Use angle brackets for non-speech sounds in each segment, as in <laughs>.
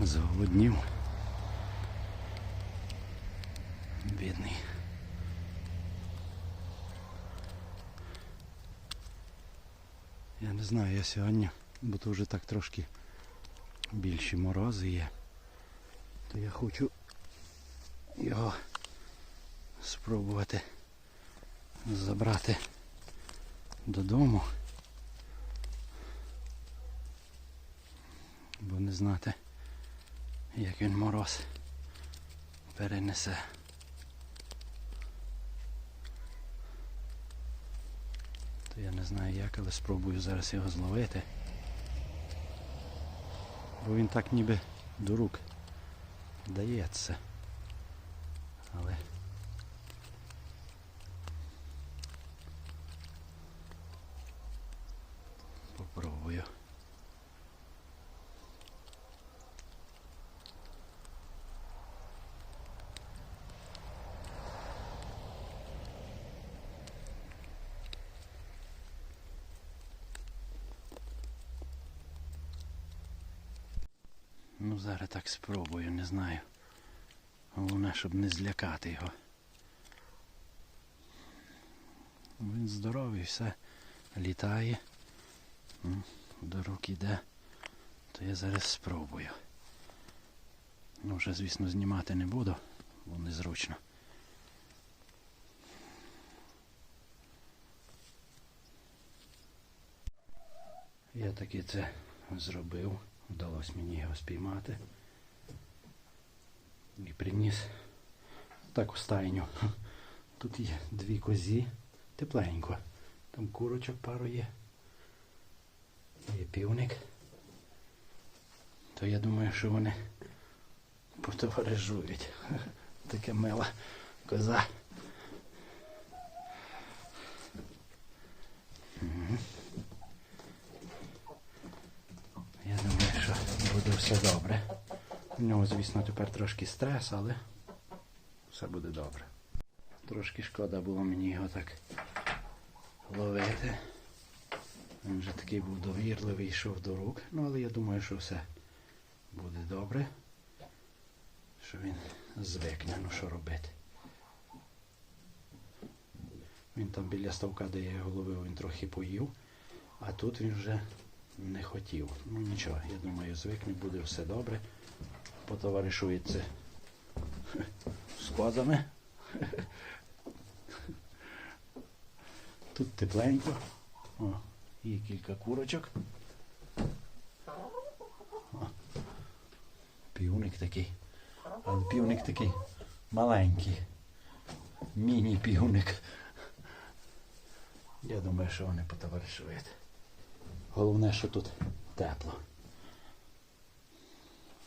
Зголоднів. Бідний. Я не знаю, я сьогодні, бо то вже так трошки більші морози є. То я хочу його спробувати забрати додому. Бо не знати, як він мороз перенесе. То я не знаю як, але спробую зараз його зловити. Бо він так ніби до рук дається. Але попробую. Ну зараз так спробую, не знаю. Головне, щоб не злякати його. Він здоровий, все літає. До рук іде. То я зараз спробую. Ну вже, звісно, знімати не буду, бо незручно. Я таки це зробив. Вдалося мені його спіймати. І приніс так стайню. Тут є дві козі, тепленько. Там курочок пару є. Є півник. То я думаю, що вони потоваришують. <laughs> Така мила коза. Я думаю, що буде все добре. У нього, звісно, тепер трошки стрес, але все буде добре. Трошки шкода було мені його так ловити. Він вже такий був довірливий, йшов до рук. Ну, але я думаю, що все буде добре. Що він звикне, ну що робити. Він там біля ставка, де я його ловив, він трохи поїв, а тут він вже не хотів. Ну нічого, я думаю, звикне, буде все добре. Потоваришується з козами. Тут тепленько. О, є кілька курочок. Півник такий. Але півник такий маленький. Міні-півник. Я думаю, що вони потоваришують. Головне, що тут тепло.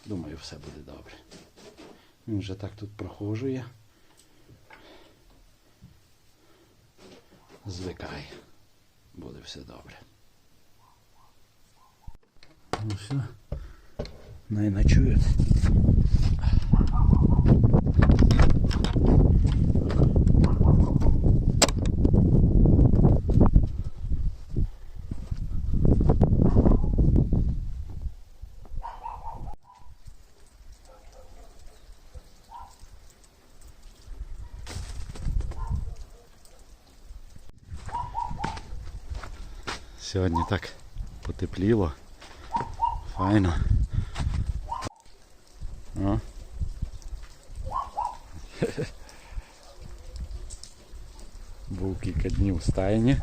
Думаю, все буде добре. Він вже так тут прохожує. Звикає. Буде все добре. Ну все. най ночують. Сьогодні так потепліло. Файно. О. Був кілька днів у стайні.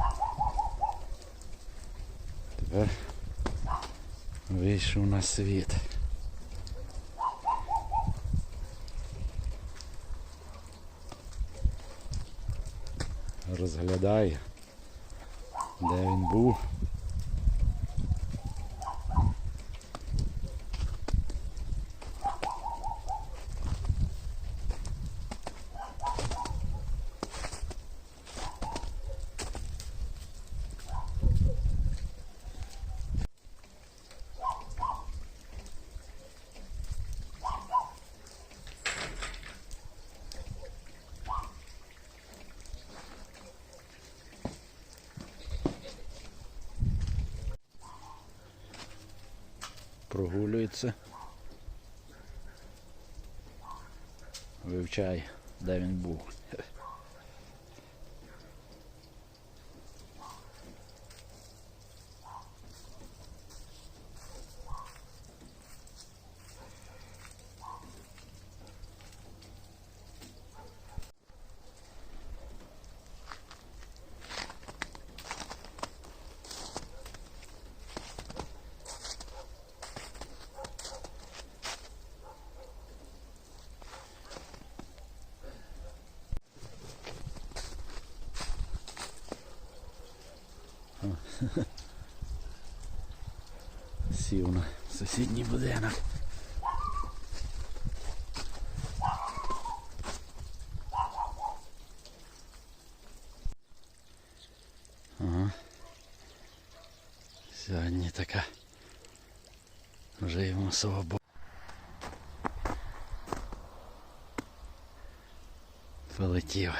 Тепер вийшов на світ. Розглядає, де він був. Прогулюється. Вивчай, де він був. Сів на сусідній будинок. Ага. Сьогодні така вже йому свобода. Полетів.